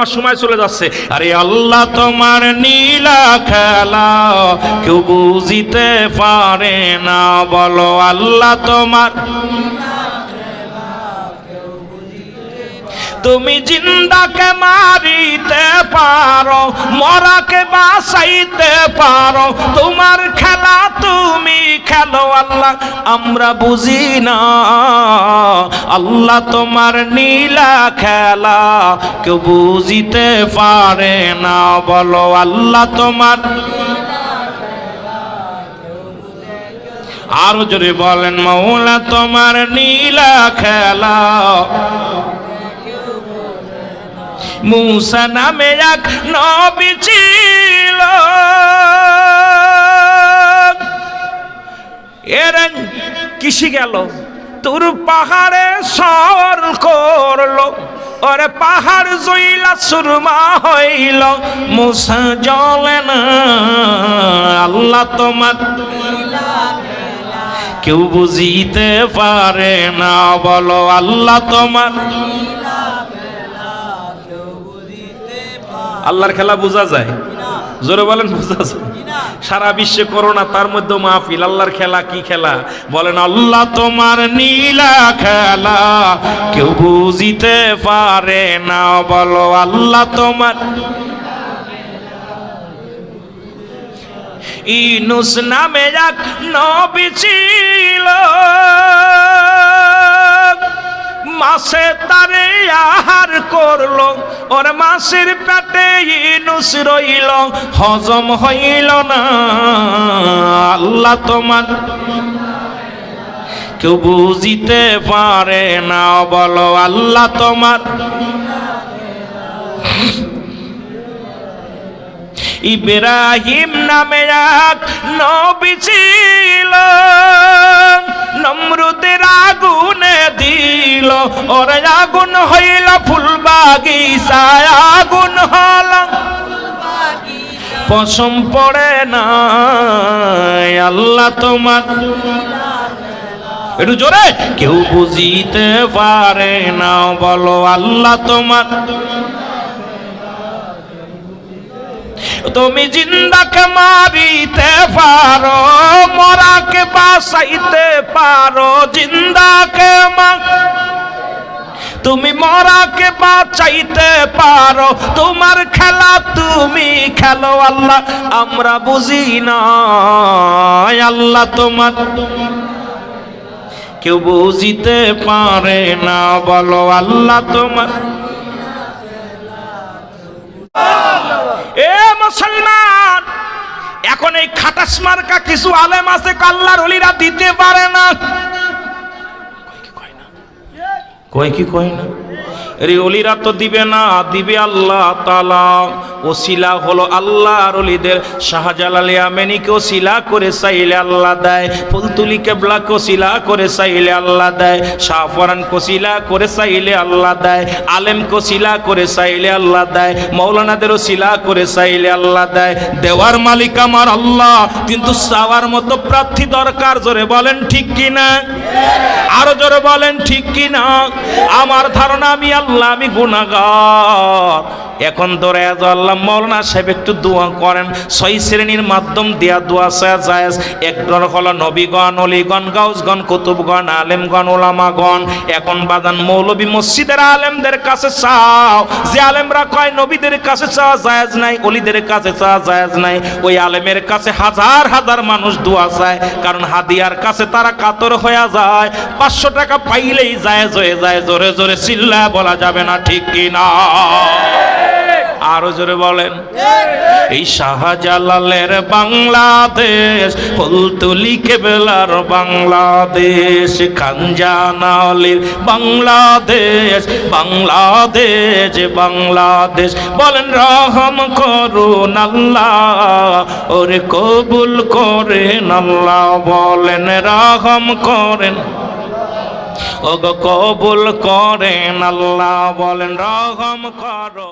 আমার সময় চলে যাচ্ছে। আরে আল্লাহ তোমার নীলা খেলা কেউ বুঝিতে পারে না। বলো, আল্লাহ তোমার তুমি জিন্দাকে মারিতে পারো, মরাকে বাসাইতে পারো। তোমার খেলা তুমি খেলো আল্লাহ, আমরা বুঝি না। আল্লাহ তোমার নীলা খেলা কেউ বুঝিতে পারে না। বলো, আল্লাহ তোমার আরও জোরে বলেন, মৌলা তোমার নীলা খেলা। মুসা নামে এক নবী ছিল। এর কিসি গেল? তোর পাহাড়ে সর করল। ওরে পাহাড় জইলা সুরমা হইল। মুসা জলে না। আল্লাহ তোমার কেউ বুঝিতে পারে না। বলো আল্লাহ তোমার আল্লাহর খেলা বোঝা যায়। জোরে বলেন সারা বিশ্বে করোনা, তার মধ্যে মাহফিল। আল্লাহর খেলা কি খেলা? বলেন, আল্লাহ তোমার নীলা খেলা কেউ বুঝিতে পারে না। বলো, আল্লাহ তোমার ইনুস নামে এক নবী ছিল। মাসে তারে আহার করল, ওর মাসের পেটে ইনুস রইল, হজম হইল না। আল্লাহ তোমার কেউ বুঝিতে পারে না, বলো আল্লাহ তোমার। ইব্রাহিম নামে এক নবী ছিল, নমরুদের আগুনে দিল, ওর আগুন হইল ফুল বাগিচায় পশম পড়ে না আল্লাহ তোমার। একটু জোরে, কেউ বুঝিতে পারে না, বলো আল্লাহ তোমার। তুমি জিন্দাকে মারিতে পারো, মরাকে বাসাইতে পারো, জিন্দাকে মা তুমি মরাকে বাঁচাইতে পারো। তোমার খেলা তুমি খেলো আল্লাহ, আমরা বুঝি না। আল্লাহ তোমার। কেউ বুঝিতে পারে না, বলো আল্লাহ তোমার। এ মুসলমান, এখন এই খাটাস মার্কা কিছু আলেম আছে, কাল্লার অলিরা দিতে পারে না। কয় কি কয় না রে অলিরা তো দিবে না, দিবে আল্লাহ তালা ওসিলা হলো আল্লাহর অলিদের। শাহজালাল আমেনিকে ওসিলা করে চাইলে আল্লাহ দেয়। ফুলতুলি কেবলাকে ওসিলা করে চাইলে আল্লাহ দেয়। শাহফরান কোসিলা করে চাইলে আল্লাহ দেয়। আলেম কোসিলা করে চাইলে আল্লাহ দেয়। মৌলানাদের ওসিলা করে চাইলে আল্লাহ দেয়। দেওয়ার মালিক আমার আল্লাহ। কিন্তু চাওয়ার মতো প্রার্থী দরকার, জোরে বলেন ঠিক কিনা? আরও জোরে বলেন ঠিক কিনা? আমার ধারণা আমি আল্লাহ আমি গুনাগার এখন ধরে আল্লাহ, মৌলানা সাহেব একটু দোয়া করেন। ছয় শ্রেণির মাধ্যম দিয়া দোয়া চায় জায়েজ। এক ডর হলো নবীগণ, অলিগণ, গাউসগণ, কুতুবগণ, আলেমগণ ওলামাগণ এখন বাদান মৌলবী মসজিদের আলেমদের কাছে চাও। যে আলেমরা কয়, নবীদের কাছে চাওয়া জায়েজ নাই, অলিদের কাছে চাওয়া জায়েজ নাই। ওই আলেমের কাছে হাজার হাজার মানুষ দোয়া চায়। কারণ হাদিয়ার কাছে তারা কাতর হয়ে যায়। পাঁচশো টাকা পাইলেই জায়েজ হয়ে যায়। জোরে জোরে চিল্লা বলা যাবে না ঠিক কি না আরও জোরে বলেন। এই শাহজালালের বাংলাদেশ, ফুলতুলি কেবলার বাংলাদেশ, খানজানালির বাংলাদেশ বাংলাদেশ বাংলাদেশ। বলেন, রহম করুন আল্লাহ, ওরে কবুল করেন আল্লাহ। বলেন, রহম করেন। ওগো কবুল করেন আল্লাহ বলেন রহম করো।